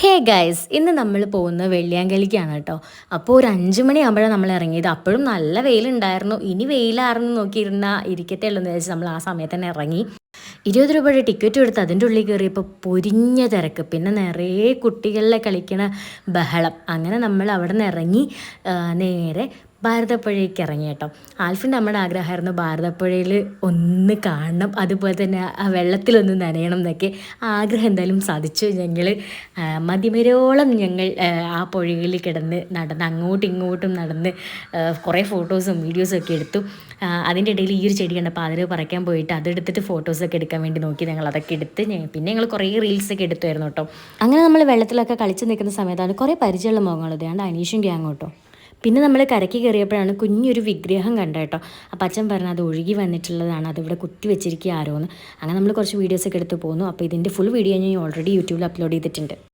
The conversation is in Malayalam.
ഹേ ഗൈസ് ഇന്ന് നമ്മൾ പോകുന്നത് വെള്ളിയാങ്കലിക്കാണ് കേട്ടോ. അപ്പോൾ ഒരു അഞ്ച് മണിയാകുമ്പോഴാണ് നമ്മൾ ഇറങ്ങിയത്. അപ്പോഴും നല്ല വെയിലുണ്ടായിരുന്നു. ഇനി വെയിലായിരുന്നു നോക്കിയിരുന്ന ഇരിക്കത്തേ ഉള്ളൂ എന്ന് വെച്ചാൽ നമ്മൾ ആ സമയത്ത് തന്നെ ഇറങ്ങി. ഇരുപത് രൂപയുടെ ടിക്കറ്റ് എടുത്ത് അതിന്റെ ഉള്ളിൽ കയറിയപ്പോൾ പൊരിഞ്ഞ തിരക്ക്. പിന്നെ നിറയെ കുട്ടികളിലെ കളിക്കണ ബഹളം. അങ്ങനെ നമ്മൾ അവിടെ നിന്ന് ഇറങ്ങി നേരെ ഭാരതപ്പുഴയ്ക്ക് ഇറങ്ങി കേട്ടോ. ആൽഫിന്റെ നമ്മുടെ ആഗ്രഹമായിരുന്നു ഭാരതപ്പുഴയിൽ ഒന്ന് കാണണം അതുപോലെ തന്നെ ആ വെള്ളത്തിലൊന്ന് നനയണം എന്നൊക്കെ ആഗ്രഹം എന്തായാലും സാധിച്ചു. ഞങ്ങൾ മതിമരോളം ഞങ്ങൾ ആ, പുഴയിൽ കിടന്ന് നടന്ന് അങ്ങോട്ടും ഇങ്ങോട്ടും നടന്ന് കുറേ ഫോട്ടോസും വീഡിയോസും ഒക്കെ എടുത്തു. അതിന്റെ ഇടയിൽ ഈ ഒരു ചെടി കണ്ടപ്പോൾ അതിൽ പറിക്കാൻ പോയിട്ട് അതെടുത്തിട്ട് ഫോട്ടോസൊക്കെ എടുക്കാൻ വേണ്ടി നോക്കി ഞങ്ങൾ അതൊക്കെ എടുത്ത് പിന്നെ ഞങ്ങൾ കുറേ റീൽസൊക്കെ എടുത്തായിരുന്നു കേട്ടോ. അങ്ങനെ നമ്മൾ വെള്ളത്തിലൊക്കെ കളിച്ച് നിൽക്കുന്ന സമയത്താണ് കുറേ പരിചയമുള്ള മുഖങ്ങൾ ഇതാണ്ട് അനീഷും ഗ്യാങ് പിന്നെ നമ്മൾ കരയ്ക്ക് കയറിയപ്പോഴാണ് കുഞ്ഞൊരു വിഗ്രഹം കണ്ട കേട്ടോ. അപ്പം അച്ഛൻ പറഞ്ഞു അത് ഒഴുകി വന്നിട്ടുള്ളതാണ് അതിവിടെ കുത്തി വെച്ചിരിക്കുക ആരോന്ന്. അങ്ങനെ നമ്മൾ കുറച്ച് വീഡിയോസൊക്കെ എടുത്ത് പോന്നു. അപ്പോൾ ഇതിന്റെ ഫുൾ വീഡിയോ ഞാൻ ഓൾറെഡി യൂട്യൂബിൽ അപ്ലോഡ് ചെയ്തിട്ടുണ്ട്.